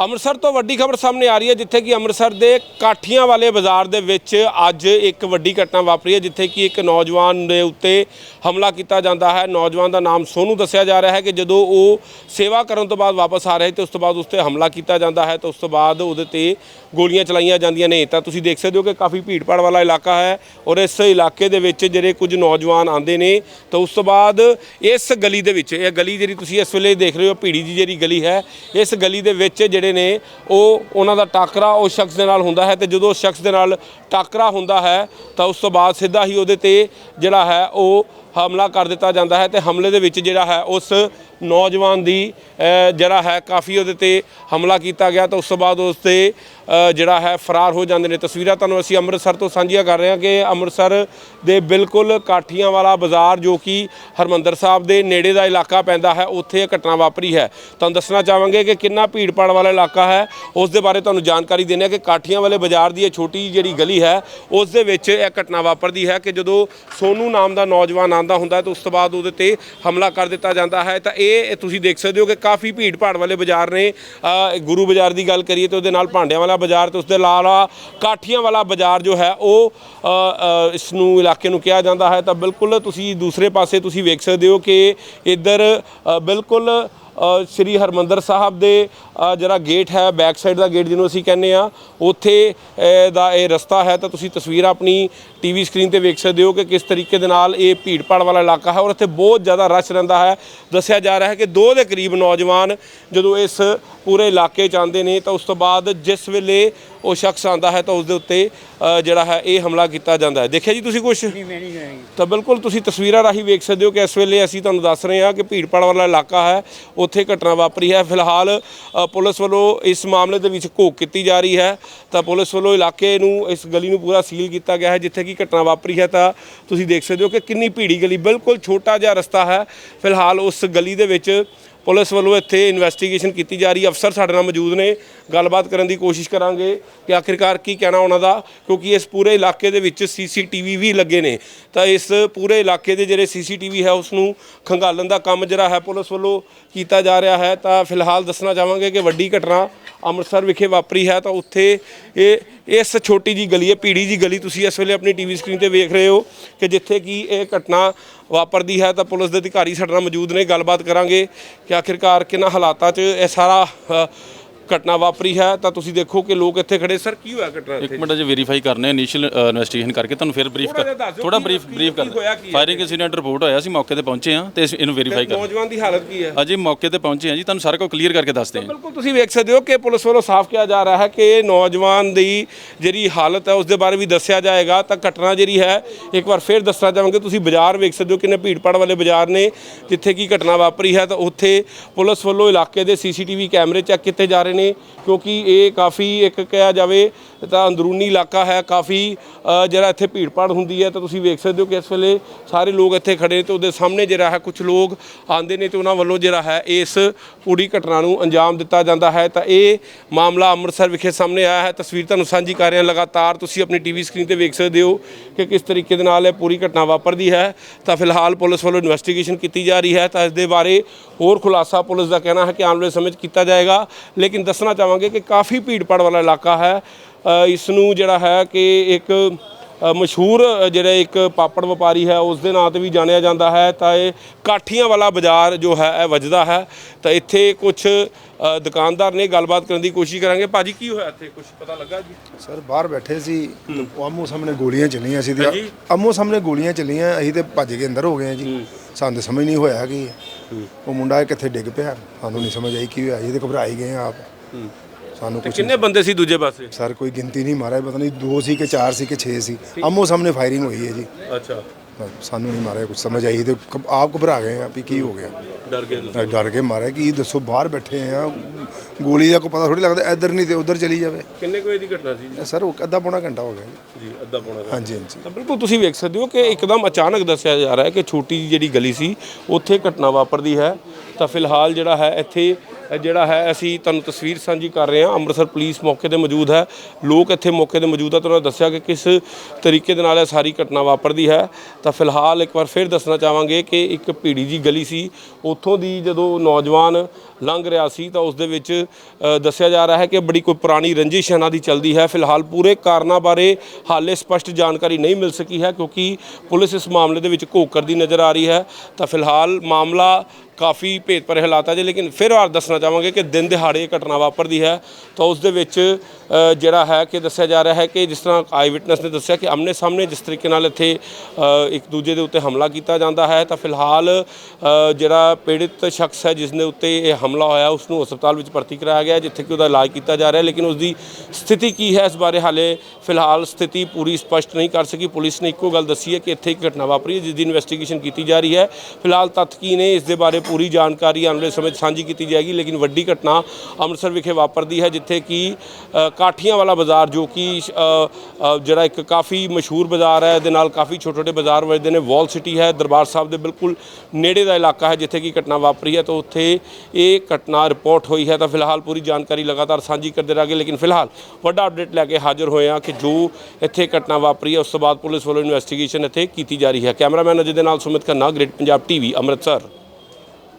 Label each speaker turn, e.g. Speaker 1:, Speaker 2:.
Speaker 1: ਅੰਮ੍ਰਿਤਸਰ ਤੋਂ ਵੱਡੀ ਖਬਰ ਸਾਹਮਣੇ ਆ ਰਹੀ ਹੈ, ਜਿੱਥੇ ਕਿ ਅੰਮ੍ਰਿਤਸਰ ਦੇ ਕਾਠੀਆਂ ਵਾਲੇ ਬਾਜ਼ਾਰ ਦੇ ਵਿੱਚ ਅੱਜ ਇੱਕ ਵੱਡੀ ਘਟਨਾ ਵਾਪਰੀ ਹੈ, ਜਿੱਥੇ ਕਿ ਇੱਕ ਨੌਜਵਾਨ ਦੇ ਉੱਤੇ ਹਮਲਾ ਕੀਤਾ ਜਾਂਦਾ ਹੈ। ਨੌਜਵਾਨ ਦਾ ਨਾਮ ਸੋਨੂ ਦੱਸਿਆ ਜਾ ਰਿਹਾ ਹੈ ਕਿ ਜਦੋਂ ਉਹ ਸੇਵਾ ਕਰਨ ਤੋਂ ਬਾਅਦ ਵਾਪਸ ਆ ਰਹੇ ਤੇ ਉਸ ਤੋਂ ਬਾਅਦ ਉਸ ਤੇ ਹਮਲਾ ਕੀਤਾ ਜਾਂਦਾ ਹੈ ਤੇ ਉਸ ਤੋਂ ਬਾਅਦ ਉਹਦੇ ਤੇ ਗੋਲੀਆਂ ਚਲਾਈਆਂ ਜਾਂਦੀਆਂ ਨੇ। ਤਾਂ ਤੁਸੀਂ ਦੇਖ ਸਕਦੇ ਹੋ ਕਿ ਕਾਫੀ ਭੀੜਭਾੜ ਵਾਲਾ ਇਲਾਕਾ ਹੈ ਔਰ ਇਸ ਇਲਾਕੇ ਦੇ ਵਿੱਚ ਜਿਹੜੇ ਕੁਝ ਨੌਜਵਾਨ ਆਉਂਦੇ ਨੇ, ਤਾਂ ਉਸ ਤੋਂ ਬਾਅਦ ਇਸ ਗਲੀ ਦੇ ਵਿੱਚ, ਇਹ ਗਲੀ ਜਿਹੜੀ ਤੁਸੀਂ ਇਸ ਵੇਲੇ ਦੇਖ ਰਹੇ ਹੋ, ਭੀੜੀ ਦੀ ਜਿਹੜੀ ਗਲੀ ਹੈ, ਇਸ ਗਲੀ ਦੇ ਵਿੱਚ ਜਿਹੜੇ ਨੇ, ਉਹ ਉਹਨਾਂ ਦਾ ਟਾਕਰਾ ਉਸ ਸ਼ਖਸ ਦੇ ਨਾਲ ਹੁੰਦਾ ਹੈ ਤੇ ਜਦੋਂ ਉਸ ਸ਼ਖਸ ਦੇ ਨਾਲ ਟਾਕਰਾ ਹੁੰਦਾ ਹੈ ਤਾਂ ਉਸ ਤੋਂ ਬਾਅਦ ਸਿੱਧਾ ਹੀ ਉਹਦੇ ਤੇ ਜਿਹੜਾ ਹੈ ਉਹ ਹਮਲਾ ਕਰ ਦਿੱਤਾ ਜਾਂਦਾ ਹੈ ਤੇ ਹਮਲੇ ਦੇ ਵਿੱਚ ਜਿਹੜਾ ਹੈ ਉਸ ਨੌਜਵਾਨ ਦੀ ਜਿਹੜਾ ਹੈ ਕਾਫੀ ਉਹਦੇ ਤੇ ਹਮਲਾ ਕੀਤਾ ਗਿਆ ਤਾਂ ਉਸ ਤੋਂ ਬਾਅਦ ਉਸ ਤੇ ਜਿਹੜਾ ਹੈ ਫਰਾਰ ਹੋ ਜਾਂਦੇ ਨੇ। ਤਸਵੀਰਾਂ ਤੁਹਾਨੂੰ ਅਸੀਂ ਅੰਮ੍ਰਿਤਸਰ ਤੋਂ ਸਾਂਝੀਆਂ ਕਰ ਰਹੇ ਹਾਂ ਕਿ ਅੰਮ੍ਰਿਤਸਰ ਦੇ ਬਿਲਕੁਲ ਕਾਠੀਆਂ ਵਾਲਾ ਬਾਜ਼ਾਰ ਜੋ ਕਿ ਹਰਮੰਦਰ ਸਾਹਿਬ ਦੇ ਨੇੜੇ ਦਾ ਇਲਾਕਾ ਪੈਂਦਾ ਹੈ, ਉੱਥੇ ਇਹ ਘਟਨਾ ਵਾਪਰੀ ਹੈ। ਤੁਹਾਨੂੰ ਦੱਸਣਾ ਚਾਹਾਂਗੇ ਕਿ ਕਿੰਨਾ ਭੀੜ ਭਾੜ ਵਾਲਾ ਇਲਾਕਾ ਹੈ। ਉਸ ਦੇ ਬਾਰੇ ਤੁਹਾਨੂੰ ਜਾਣਕਾਰੀ ਦਿੰਦੇ ਹਾਂ ਕਿ ਕਾਠੀਆਂ ਵਾਲੇ ਬਾਜ਼ਾਰ ਦੀ ਇਹ ਛੋਟੀ ਜਿਹੜੀ ਗਲੀ ਹੈ, ਉਸ ਦੇ ਵਿੱਚ ਇਹ ਘਟਨਾ ਵਾਪਰਦੀ ਹੈ ਕਿ ਜਦੋਂ ਸੋਨੂ ਨਾਮ ਦਾ ਨੌਜਵਾਨ ਆਂਦਾ ਹੁੰਦਾ ਹੈ ਤਾਂ ਉਸ ਤੋਂ ਬਾਅਦ ਉਹਦੇ ਤੇ ਹਮਲਾ ਕਰ ਦਿੱਤਾ ਜਾਂਦਾ ਹੈ। ਤਾਂ ਇਹ ਤੁਸੀਂ ਦੇਖ ਸਕਦੇ ਹੋ ਕਿ ਕਾਫੀ ਭੀੜ ਭਾੜ ਵਾਲੇ ਬਾਜ਼ਾਰ ਨੇ ਗੁਰੂ ਬਾਜ਼ਾਰ ਦੀ ਗੱਲ ਕਰੀਏ ਤਾਂ ਉਹਦੇ ਨਾਲ ਭਾਂਡਿਆਂ ਵਾਲਾ ਬਾਜ਼ਾਰ ਤੇ ਉਸਦੇ ਦੇ ਕਾਠੀਆਂ ਵਾਲਾ ਬਾਜ਼ਾਰ ਜੋ ਹੈ ਉਹ ਅ, ਇਸ ਨੂੰ ਇਲਾਕੇ ਨੂੰ ਕਿਹਾ ਜਾਂਦਾ ਹੈ। ਤਾਂ ਬਿਲਕੁਲ ਤੁਸੀਂ ਦੂਸਰੇ ਪਾਸੇ ਤੁਸੀਂ ਵੇਖ ਸਕਦੇ ਹੋ ਕਿ ਇੱਧਰ ਬਿਲਕੁਲ ਸ੍ਰੀ ਹਰਮੰਦਰ ਸਾਹਿਬ ਦੇ ਜਿਹੜਾ ਗੇਟ ਹੈ ਬੈਕ ਸਾਈਡ ਦਾ ਗੇਟ ਜਿਹਨੂੰ ਅਸੀਂ ਕਹਿੰਦੇ ਆ ਉੱਥੇ ਦਾ ਇਹ ਰਸਤਾ ਹੈ, ਤਾਂ ਤੁਸੀਂ ਤਸਵੀਰ ਆਪਣੀ ਟੀਵੀ ਸਕਰੀਨ ਤੇ ਵੇਖ ਸਕਦੇ ਹੋ ਕਿ ਕਿਸ ਤਰੀਕੇ ਦੇ ਨਾਲ ਇਹ ਭੀੜ ਭਾੜ ਵਾਲਾ ਇਲਾਕਾ ਹੈ ਔਰ ਇੱਥੇ ਬਹੁਤ ਜ਼ਿਆਦਾ ਰਸ਼ ਰਹਿੰਦਾ ਹੈ। ਦੱਸਿਆ ਜਾ ਰਿਹਾ ਹੈ ਕਿ ਦੋ ਦੇ ਕਰੀਬ ਨੌਜਵਾਨ ਜਦੋਂ ਇਸ ਪੂਰੇ ਇਲਾਕੇ 'ਚ ਆਉਂਦੇ ਨੇ, ਤਾਂ ਉਸ ਤੋਂ ਬਾਅਦ ਜਿਸ ਵੇਲੇ ਉਹ ਸ਼ਖਸ ਆਂਦਾ ਹੈ ਤਾਂ ਉਸ ਦੇ ਉੱਤੇ ਜਿਹੜਾ ਹੈ ਇਹ ਹਮਲਾ ਕੀਤਾ ਜਾਂਦਾ ਹੈ। ਦੇਖਿਆ ਜੀ ਤੁਸੀਂ ਕੁਝ
Speaker 2: ਨਹੀਂ ਮੈਂ ਨਹੀਂ ਕਰਾਂਗੀ
Speaker 1: ਤਾਂ ਬਿਲਕੁਲ ਤੁਸੀਂ ਤਸਵੀਰਾਂ ਰਾਹੀਂ ਵੇਖ ਸਕਦੇ ਹੋ ਕਿ ਇਸ ਵੇਲੇ ਅਸੀਂ ਤੁਹਾਨੂੰ ਦੱਸ ਰਹੇ ਹਾਂ ਕਿ ਭੀੜਪਾੜ ਵਾਲਾ ਇਲਾਕਾ ਹੈ। ਉੱਥੇ ਘਟਨਾ ਵਾਪਰੀ ਹੈ। ਫਿਲਹਾਲ ਅ, ਪੁਲਿਸ ਵੱਲੋਂ ਇਸ ਮਾਮਲੇ ਦੇ ਵਿੱਚ ਘੋਖ ਕੀਤੀ ਜਾ ਰਹੀ ਹੈ। ਤਾਂ ਪੁਲਿਸ ਵੱਲੋਂ ਇਲਾਕੇ ਨੂੰ ਇਸ ਗਲੀ ਨੂੰ ਪੂਰਾ ਸੀਲ ਕੀਤਾ ਗਿਆ ਹੈ। ਜਿੱਥੇ ਕਿ ਘਟਨਾ ਵਾਪਰੀ ਹੈ ਤਾਂ ਤੁਸੀਂ ਦੇਖ ਸਕਦੇ ਹੋ ਕਿ ਕਿੰਨੀ ਭੀੜੀ ਗਲੀ ਬਿਲਕੁਲ ਛੋਟਾ ਜਿਹਾ ਰਸਤਾ ਹੈ। ਫਿਲਹਾਲ ਉਸ ਗਲੀ ਦੇ ਵਿੱਚ ਪੁਲਿਸ ਵੱਲੋਂ ਇੱਥੇ ਇਨਵੈਸਟੀਗੇਸ਼ਨ ਕੀਤੀ ਜਾ ਰਹੀ ਅਫਸਰ ਸਾਡੇ ਨਾਲ ਮੌਜੂਦ ਨੇ। ਗੱਲਬਾਤ ਕਰਨ ਦੀ ਕੋਸ਼ਿਸ਼ ਕਰਾਂਗੇ ਕਿ ਆਖਿਰਕਾਰ ਕੀ ਕਹਿਣਾ ਉਹਨਾਂ ਦਾ, ਕਿਉਂਕਿ ਇਸ ਪੂਰੇ ਇਲਾਕੇ ਦੇ ਵਿੱਚ ਸੀਸੀਟੀਵੀ ਵੀ ਲੱਗੇ ਨੇ। ਤਾਂ ਇਸ ਪੂਰੇ ਇਲਾਕੇ ਦੇ ਜਿਹੜੇ ਸੀਸੀਟੀਵੀ ਹੈ ਉਸ ਨੂੰ ਖੰਗਾਲਣ ਦਾ ਕੰਮ ਜਿਹੜਾ ਹੈ, ਪੁਲਿਸ ਵੱਲੋਂ ਕੀਤਾ ਜਾ ਰਿਹਾ ਹੈ। ਤਾਂ ਫਿਲਹਾਲ ਦੱਸਣਾ ਚਾਹਾਂਗੇ ਕਿ ਵੱਡੀ ਘਟਨਾ ਅੰਮ੍ਰਿਤਸਰ ਵਿਖੇ ਵਾਪਰੀ ਹੈ। ਤਾਂ ਉੱਥੇ ਇਹ, ਇਸ ਛੋਟੀ ਜੀ ਗਲੀ ਹੈ ਪੀੜੀ ਜੀ ਗਲੀ, ਤੁਸੀਂ ਇਸ ਵੇਲੇ ਆਪਣੀ ਟੀਵੀ ਸਕਰੀਨ ਤੇ ਵੇਖ ਰਹੇ ਹੋ ਕਿ ਜਿੱਥੇ ਕਿ ਇਹ ਘਟਨਾ ਵਾਪਰਦੀ ਹੈ ਤਾਂ ਪੁਲਿਸ ਦੇ ਅਧਿਕਾਰੀ ਸਾਡੇ ਨਾਲ ਮੌਜੂਦ ਨੇ, ਗੱਲਬਾਤ ਕਰਾਂਗੇ ਕਿ ਆਖਿਰਕਾਰ ਕਿਹਨਾਂ ਹਾਲਾਤਾਂ 'ਚ ਇਹ ਸਾਰਾ ਘਟਨਾ ਵਾਪਰੀ ਹੈ ਤਾਂ ਤੁਸੀਂ ਦੇਖੋ ਕਿ ਲੋਕ ਇੱਥੇ ਖੜੇ। ਸਰ ਕੀ ਹੋਇਆ ਘਟਨਾ
Speaker 3: ਇੱਕ
Speaker 1: ਇੱਥੇ?
Speaker 3: ਮਿੰਟ ਜੇ ਵੈਰੀਫਾਈ ਕਰਨੇ ਇਨੀਸ਼ੀਅਲ ਇਨਵੈਸਟੀਗੇਸ਼ਨ ਕਰਕੇ ਤੁਹਾਨੂੰ ਫਿਰ ਬਰੀਫ
Speaker 1: ਥੋੜ੍ਹਾ
Speaker 3: ਕਰ
Speaker 1: ਜਿਹਾ ਦੱਸ ਦਿਓ
Speaker 3: ਥੋੜਾ
Speaker 1: ਕੀ-
Speaker 3: ਬਰੀਫ
Speaker 1: ਕੀ-
Speaker 3: ਬਰੀਫ
Speaker 1: ਕੀ ਹੋਇਆ
Speaker 3: ਕਰ
Speaker 1: ਕੀ ਹੈ?
Speaker 3: ਫਾਇਰਿੰਗ ਇਨਸੀਡੈਂਟ ਰਿਪੋਰਟ ਹੋਇਆ ਸੀ ਮੌਕੇ ਤੇ ਪਹੁੰਚੇ ਆ ਤੇ ਇਹਨੂੰ ਵੈਰੀਫਾਈ ਕਰ
Speaker 1: ਨੌਜਵਾਨ ਦੀ ਹਾਲਤ ਕੀ ਹੈ?
Speaker 3: ਅਜੇ ਮੌਕੇ ਤੇ ਪਹੁੰਚੇ ਆ ਜੀ ਤੁਹਾਨੂੰ ਸਾਰਾ ਕੁਝ ਕਲੀਅਰ ਕਰਕੇ ਦੱਸਦੇ ਹਾਂ।
Speaker 1: ਬਿਲਕੁਲ ਤੁਸੀਂ ਵੇਖ ਸਕਦੇ ਹੋ ਕਿ ਪੁਲਿਸ ਵੱਲੋਂ ਸਾਫ਼ ਕਿਹਾ ਜਾ ਰਿਹਾ ਹੈ ਕਿ ਇਹ ਨੌਜਵਾਨ ਦੀ ਜਿਹੜੀ ਹਾਲਤ ਹੈ ਉਸ ਦੇ ਬਾਰੇ ਵੀ ਦੱਸਿਆ ਜਾਏਗਾ। ਤਾਂ ਘਟਨਾ ਜਿਹੜੀ ਹੈ ਇੱਕ ਵਾਰ ਫਿਰ ਦੱਸਣਾ ਚਾਹਾਂਗੇ ਤੁਸੀਂ ਬਾਜ਼ਾਰ ਵੇਖ ਸਕਦੇ ਹੋ ਕਿੰਨੇ ਭੀੜਪਾੜ ਵਾਲੇ ਬਾਜ਼ਾਰ ਨੇ ਜਿੱਥੇ ਕੀ ਘਟਨਾ ਵਾਪਰੀ ਹੈ ਤਾਂ ਉੱਥੇ ਪੁਲਿਸ ਵੱਲੋਂ ਇਲਾਕੇ ਦੇ ਸੀਸੀਟੀਵੀ ਕੈਮਰੇ ਚੈੱਕ ਕੀਤੇ ਜਾ ਰਹੇ ਨੇ। ਕਿਉਂਕਿ ਇਹ ਕਾਫੀ ਇੱਕ ਕਿਹਾ ਜਾਵੇ ਤਾਂ ਅੰਦਰੂਨੀ ਇਲਾਕਾ ਹੈ, ਕਾਫੀ ਜਿਹੜਾ ਇੱਥੇ ਭੀੜਪਾੜ ਹੁੰਦੀ ਹੈ, ਤਾਂ ਤੁਸੀਂ ਵੇਖ ਸਕਦੇ ਹੋ ਕਿ ਇਸ ਵੇਲੇ ਸਾਰੇ ਲੋਕ ਇੱਥੇ ਖੜੇ ਨੇ ਤੇ ਉਹਦੇ ਸਾਹਮਣੇ ਜਿਹੜਾ ਹੈ ਕੁਝ ਲੋਕ ਆਂਦੇ ਨੇ ਤੇ ਉਹਨਾਂ ਵੱਲੋਂ ਜਿਹੜਾ ਹੈ ਇਸ ਪੂਰੀ ਘਟਨਾ ਨੂੰ ਅੰਜਾਮ ਦਿੱਤਾ ਜਾਂਦਾ ਹੈ। ਤਾਂ ਇਹ ਮਾਮਲਾ ਅੰਮ੍ਰਿਤਸਰ ਵਿਖੇ ਸਾਹਮਣੇ ਆਇਆ ਹੈ। ਤਸਵੀਰ ਤੁਹਾਨੂੰ ਸਾਂਝੀ ਕਰ ਰਹੇ ਹਾਂ ਲਗਾਤਾਰ ਤੁਸੀਂ ਆਪਣੀ ਟੀਵੀ ਸਕਰੀਨ ਤੇ ਵੇਖ ਸਕਦੇ ਹੋ ਕਿ ਕਿਸ ਤਰੀਕੇ ਦੇ ਨਾਲ ਇਹ ਪੂਰੀ ਘਟਨਾ ਵਾਪਰਦੀ ਹੈ। ਤਾਂ ਫਿਲਹਾਲ ਪੁਲਿਸ ਵੱਲੋਂ ਇਨਵੈਸਟੀਗੇਸ਼ਨ ਕੀਤੀ ਜਾ ਰਹੀ ਹੈ। ਤਾਂ ਇਸ ਦੇ ਬਾਰੇ ਹੋਰ ਖੁਲਾਸਾ ਪੁਲਿਸ ਦਾ ਕਹਿਣਾ ਹੈ ਕਿ ਆਉਣ ਵਾਲੇ ਸਮੇਂ 'ਚ ਕੀਤਾ ਜਾਏਗਾ। ਲੇਕਿਨ ਦੱਸਣਾ ਚਾਹਾਂਗੇ ਕਿ ਕਾਫੀ ਭੀੜਪਾੜ ਵਾਲਾ ਇਲਾਕਾ ਹੈ। ਇਸ ਨੂੰ ਜਿਹੜਾ ਹੈ ਕਿ ਇੱਕ ਮਸ਼ਹੂਰ ਜਿਹੜਾ ਇੱਕ ਪਾਪੜ ਵਪਾਰੀ ਹੈ ਉਸ ਦੇ ਨਾਂ ਤੇ ਵੀ ਜਾਣਿਆ ਜਾਂਦਾ ਹੈ। ਤਾਂ ਇਹ ਕਾਠੀਆਂ ਵਾਲਾ ਬਾਜ਼ਾਰ ਜੋ ਹੈ ਇਹ ਵੱਜਦਾ ਹੈ। ਤਾਂ ਇੱਥੇ ਕੁਝ ਦੁਕਾਨਦਾਰ ਨੇ ਗੱਲਬਾਤ ਕਰਨ ਦੀ ਕੋਸ਼ਿਸ਼ ਕਰਾਂਗੇ। ਭਾਜੀ ਕੀ ਹੋਇਆ ਇੱਥੇ? ਕੁਝ ਪਤਾ ਲੱਗਾ ਜੀ?
Speaker 4: ਸਰ ਬਾਹਰ ਬੈਠੇ ਸੀ। ਆਮੋ ਸਾਹਮਣੇ ਗੋਲੀਆਂ ਚੱਲੀਆਂ ਸੀ ਤੇ। ਆਮੋ ਸਾਹਮਣੇ ਗੋਲੀਆਂ ਚੱਲੀਆਂ ਅਸੀਂ ਤੇ ਭੱਜ ਕੇ ਅੰਦਰ ਹੋ ਗਏ ਜੀ। ਸਾਨੂੰ ਤਾਂ ਸਮਝ ਨਹੀਂ ਹੋਇਆ ਕਿ ਉਹ ਮੁੰਡਾ ਕਿੱਥੇ ਡਿੱਗ ਪਿਆ? ਸਾਨੂੰ ਨਹੀਂ ਸਮਝ ਆਈ ਕੀ ਹੋਇਆ। ਜੀ ਤੇ ਘਬਰਾਈ ਗਏ ਆ ਆਪ। ਸਾਨੂੰ ਕੁਝ
Speaker 1: ਕਿੰਨੇ ਬੰਦੇ ਸੀ ਦੂਜੇ ਪਾਸੇ?
Speaker 4: ਸਰ ਕੋਈ ਗਿਣਤੀ ਨਹੀਂ ਮਾਰਿਆ ਪਤਾ ਨਹੀਂ ਦੋ ਸੀ ਕਿ ਚਾਰ ਸੀ ਕਿ 6 ਸੀ। ਆਮੋ ਸਾਹਮਣੇ ਫਾਇਰਿੰਗ ਹੋਈ ਹੈ ਜੀ।
Speaker 1: ਅੱਛਾ।
Speaker 4: ਸਾਨੂੰ ਨਹੀਂ ਮਾਰਿਆ ਕੁਝ ਸਮਝ ਆਈ ਤੇ ਘ- ਆਪ ਘਬਰਾ ਗਏ ਆ ਵੀ ਕੀ ਹੋ ਗਿਆ।
Speaker 1: ਡਰ ਗਏ ਤੁਸੀਂ।
Speaker 4: ਡਰ ਕੇ ਮਾਰਿਆ ਕੀ ਦੱਸੋ ਬਾਹਰ ਬੈਠੇ ਆ ਗੋਲੀ ਦਾ ਕੋਈ ਪਤਾ ਥੋੜੀ ਲੱਗਦਾ ਇੱਧਰ ਨਹੀਂ ਤੇ ਉੱਧਰ ਚਲੀ ਜਾਵੇ।
Speaker 1: ਕਿੰਨੇ ਕੋਈ ਦੀ ਘਟਨਾ ਸੀ ਜੀ?
Speaker 4: ਸਰ ਉਹ ਅੱਧਾ ਪੌਣਾ ਘੰਟਾ ਹੋ ਗਿਆ ਜੀ।
Speaker 1: ਜੀ ਅੱਧਾ ਪੌਣਾ ਘੰਟਾ।
Speaker 4: ਹਾਂਜੀ ਹਾਂਜੀ।
Speaker 1: ਤਾਂ ਬਿਲਕੁਲ ਤੁਸੀਂ ਵੇਖ ਸਕਦੇ ਹੋ ਕਿ ਇੱਕਦਮ ਅਚਾਨਕ ਦੱਸਿਆ ਜਾ ਰਿਹਾ ਹੈ ਕਿ ਛੋਟੀ ਜਿਹੀ ਜਿਹੜੀ ਗਲੀ ਸੀ ਉੱਥੇ ਘਟਨਾ ਵਾਪਰਦੀ ਹੈ। ਤਾਂ ਫਿਲਹਾਲ ਜਿਹੜਾ ਹੈ ਇੱਥੇ ਜਿਹੜਾ ਹੈ, ਅਸੀਂ ਤੁਹਾਨੂੰ ਤਸਵੀਰ ਸਾਂਝੀ ਕਰ ਰਹੇ ਹਾਂ। ਅੰਮ੍ਰਿਤਸਰ ਪੁਲਿਸ ਮੌਕੇ ਤੇ ਮੌਜੂਦ ਹੈ। ਲੋਕ ਇੱਥੇ ਮੌਕੇ ਤੇ ਮੌਜੂਦ ਹੈ। ਤੁਹਾਨੂੰ ਦੱਸਿਆ ਕਿ ਕਿਸ ਤਰੀਕੇ ਦੇ ਨਾਲ ਇਹ ਸਾਰੀ ਘਟਨਾ ਵਾਪਰਦੀ ਹੈ। ਤਾਂ ਫਿਲਹਾਲ ਇੱਕ ਵਾਰ ਫਿਰ ਦੱਸਣਾ ਚਾਹਾਂਗੇ ਕਿ ਇੱਕ ਭੀੜੀ ਜੀ ਗਲੀ ਸੀ। ਉੱਥੋਂ ਦੀ ਜਦੋਂ ਨੌਜਵਾਨ ਲੰਘ ਰਿਹਾ ਸੀ, ਤਾਂ ਉਸ ਦੇ ਵਿੱਚ ਦੱਸਿਆ ਜਾ ਰਿਹਾ ਹੈ ਕਿ ਬੜੀ ਕੋਈ ਪੁਰਾਣੀ ਰੰਜਿਸ਼ ਇਹਨਾਂ ਦੀ ਚੱਲਦੀ ਹੈ। ਫਿਲਹਾਲ ਪੂਰੇ ਕਾਰਨਾਂ ਬਾਰੇ ਹਾਲੇ ਸਪਸ਼ਟ ਜਾਣਕਾਰੀ ਨਹੀਂ ਮਿਲ ਸਕੀ ਹੈ, ਕਿਉਂਕਿ ਪੁਲਿਸ ਇਸ ਮਾਮਲੇ ਦੇ ਵਿੱਚ ਘੋਖ ਕਰਦੀ ਨਜ਼ਰ ਆ ਰਹੀ ਹੈ। ਤਾਂ ਫਿਲਹਾਲ ਮਾਮਲਾ ਕਾਫੀ ਭੇਦਭਰੇ ਹਾਲਾਤ ਹੈ 'ਚ ਲੇਕਿਨ ਫਿਰ ਵਾਰ ਦੱਸਣਾ ਚਾਹਾਂਗੇ ਕਿ ਦਿਨ ਦਿਹਾੜੇ ਇਹ ਘਟਨਾ ਵਾਪਰਦੀ ਹੈ। ਤਾਂ ਉਸ ਦੇ ਵਿੱਚ ਜਿਹੜਾ ਹੈ ਕਿ ਦੱਸਿਆ ਜਾ ਰਿਹਾ ਹੈ ਕਿ ਜਿਸ ਤਰ੍ਹਾਂ ਆਈ ਵਿਟਨੈਸ ਨੇ ਦੱਸਿਆ ਕਿ ਆਮਨੇ ਸਾਹਮਣੇ ਜਿਸ ਤਰੀਕੇ ਨਾਲ ਇੱਥੇ ਇੱਕ ਦੂਜੇ ਦੇ ਉੱਤੇ ਹਮਲਾ ਕੀਤਾ ਜਾਂਦਾ ਹੈ, ਤਾਂ ਫਿਲਹਾਲ ਜਿਹੜਾ ਪੀੜਿਤ ਸ਼ਖਸ ਹੈ ਜਿਸ ਦੇ ਉੱਤੇ ਇਹ ਹਮਲਾ ਹੋਇਆ ਉਸ ਨੂੰ ਹਸਪਤਾਲ ਵਿੱਚ ਭਰਤੀ ਕਰਾਇਆ ਗਿਆ, ਜਿੱਥੇ ਕਿ ਉਹਦਾ ਇਲਾਜ ਕੀਤਾ ਜਾ ਰਿਹਾ, ਲੇਕਿਨ ਉਸ ਦੀ ਸਥਿਤੀ ਕੀ ਹੈ ਇਸ ਬਾਰੇ ਹਾਲੇ ਫਿਲਹਾਲ ਸਥਿਤੀ ਪੂਰੀ ਸਪਸ਼ਟ ਨਹੀਂ ਕਰ ਸਕੀ। ਪੁਲਿਸ ਨੇ ਇੱਕੋ ਗੱਲ ਦੱਸੀ ਹੈ ਕਿ ਇੱਥੇ ਇੱਕ ਘਟਨਾ ਵਾਪਰੀ ਹੈ, ਜਿਸ ਦੀ ਇਨਵੈਸਟੀਗੇਸ਼ਨ ਕੀਤੀ ਜਾ ਰਹੀ ਹੈ। ਫਿਲਹਾਲ ਤੱਥ ਕੀ ਨੇ, ਇਸ ਦੇ ਬਾਰੇ ਪੂਰੀ ਜਾਣਕਾਰੀ ਆਉਣ ਵਾਲੇ ਸਮੇਂ 'ਚ ਸਾਂਝੀ ਕੀਤੀ ਜਾਏਗੀ, ਲੇਕਿਨ ਵੱਡੀ ਘਟਨਾ ਅੰਮ੍ਰਿਤਸਰ ਵਿਖੇ ਵਾਪਰਦੀ ਹੈ, ਜਿੱਥੇ ਕਿ ਕਾਠੀਆਂ ਵਾਲਾ ਬਾਜ਼ਾਰ, ਜੋ ਕਿ ਜਿਹੜਾ ਇੱਕ ਕਾਫੀ ਮਸ਼ਹੂਰ ਬਾਜ਼ਾਰ ਹੈ, ਇਹਦੇ ਨਾਲ ਕਾਫੀ ਛੋਟੇ ਛੋਟੇ ਬਾਜ਼ਾਰ ਵੱਜਦੇ ਨੇ, ਵਾਲ ਸਿਟੀ ਹੈ, ਦਰਬਾਰ ਸਾਹਿਬ ਦੇ ਬਿਲਕੁਲ ਨੇੜੇ ਦਾ ਇਲਾਕਾ ਹੈ, ਜਿੱਥੇ ਕਿ ਘਟਨਾ ਵਾਪਰੀ ਹੈ, ਤਾਂ ਉੱਥੇ ਇਹ ਘਟਨਾ ਰਿਪੋਰਟ ਹੋਈ ਹੈ, ਤਾਂ ਫਿਲਹਾਲ ਪੂਰੀ ਜਾਣਕਾਰੀ ਲਗਾਤਾਰ ਸਾਂਝੀ ਕਰਦੇ ਰਹਾਂਗੇ, ਲੇਕਿਨ ਫਿਲਹਾਲ ਵੱਡਾ ਅਪਡੇਟ ਲੈ ਕੇ ਹਾਜ਼ਰ ਹੋਏ ਹਾਂ ਕਿ ਜੋ ਇੱਥੇ ਘਟਨਾ ਵਾਪਰੀ ਹੈ, ਉਸ ਤੋਂ ਬਾਅਦ ਪੁਲਿਸ ਵੱਲੋਂ ਇਨਵੈਸਟੀਗੇਸ਼ਨ ਇੱਥੇ ਕੀਤੀ ਜਾ ਰਹੀ ਹੈ। ਕੈਮਰਾਮੈਨ ਅਜੇ ਦੇ ਨਾਲ ਸੁਮਿਤ ਖੰਨਾ ਗ੍ਰੇਟ ਪੰਜਾਬ ਟੀਵੀ ਅੰਮ੍ਰਿਤਸਰ।